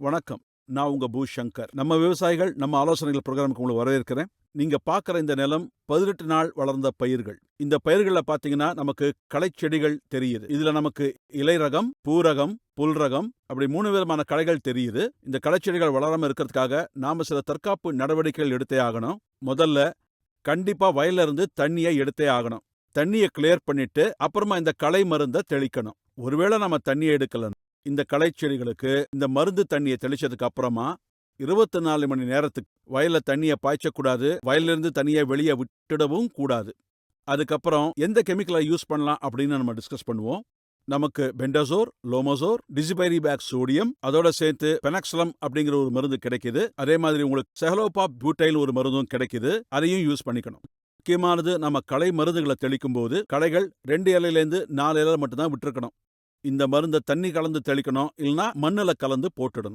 வணக்கம். நான் உங்க பூ சங்கர். நம்ம விவசாயிகள் நம்ம ஆலோசனைகள் ப்ரோக்ராமுக்கு உங்களை வரவேற்கிறேன். நீங்க பார்க்குற இந்த நிலம் பதினெட்டு நாள் வளர்ந்த பயிர்கள். இந்த பயிர்களில் பார்த்தீங்கன்னா நமக்கு களைச்செடிகள் தெரியுது. இதுல நமக்கு இலை ரகம் பூரகம் புல் ரகம் அப்படி மூணு விதமான களைகள் தெரியுது. இந்த களைச்செடிகள் வளராம இருக்கிறதுக்காக நாம சில தற்காப்பு நடவடிக்கைகள் எடுத்தே ஆகணும். முதல்ல கண்டிப்பா வயல்ல இருந்து தண்ணியை எடுத்தே ஆகணும். தண்ணியை கிளியர் பண்ணிட்டு அப்புறமா இந்த களை மருந்தை தெளிக்கணும். ஒருவேளை நம்ம தண்ணியை எடுக்கல இந்த களை செடிகளுக்கு இந்த மருந்து தண்ணியை தெளிச்சதுக்கு அப்புறமா இருபத்தி நாலு மணி நேரத்துக்கு வயல்ல தண்ணியை பாய்ச்சக்கூடாது. வயலிலிருந்து தண்ணியை வெளியே விட்டுடவும் கூடாது. அதுக்கப்புறம் எந்த கெமிக்கலை யூஸ் பண்ணலாம் அப்படின்னு நம்ம டிஸ்கஸ் பண்ணுவோம். நமக்கு பெண்டசோர் லோமோசோர் டிசிபைரிபேக் சோடியம் அதோட சேர்த்து பெனாக்சலம் அப்படிங்கிற ஒரு மருந்து கிடைக்குது. அதே மாதிரி உங்களுக்கு செஹலோபாப் பியூட்டைல் ஒரு மருந்தும் கிடைக்குது. அதையும் யூஸ் பண்ணிக்கணும். முக்கியமானது நம்ம களை மருந்துகளை தெளிக்கும் போது களைகள் ரெண்டு இலையிலேருந்து நாலு இலை மட்டும்தான் விட்டுருக்கணும். இந்த மருந்தை தண்ணி கலந்து தெளிக்கணும் இல்லைன்னா மண்ணில் கலந்து போட்டுடணும்.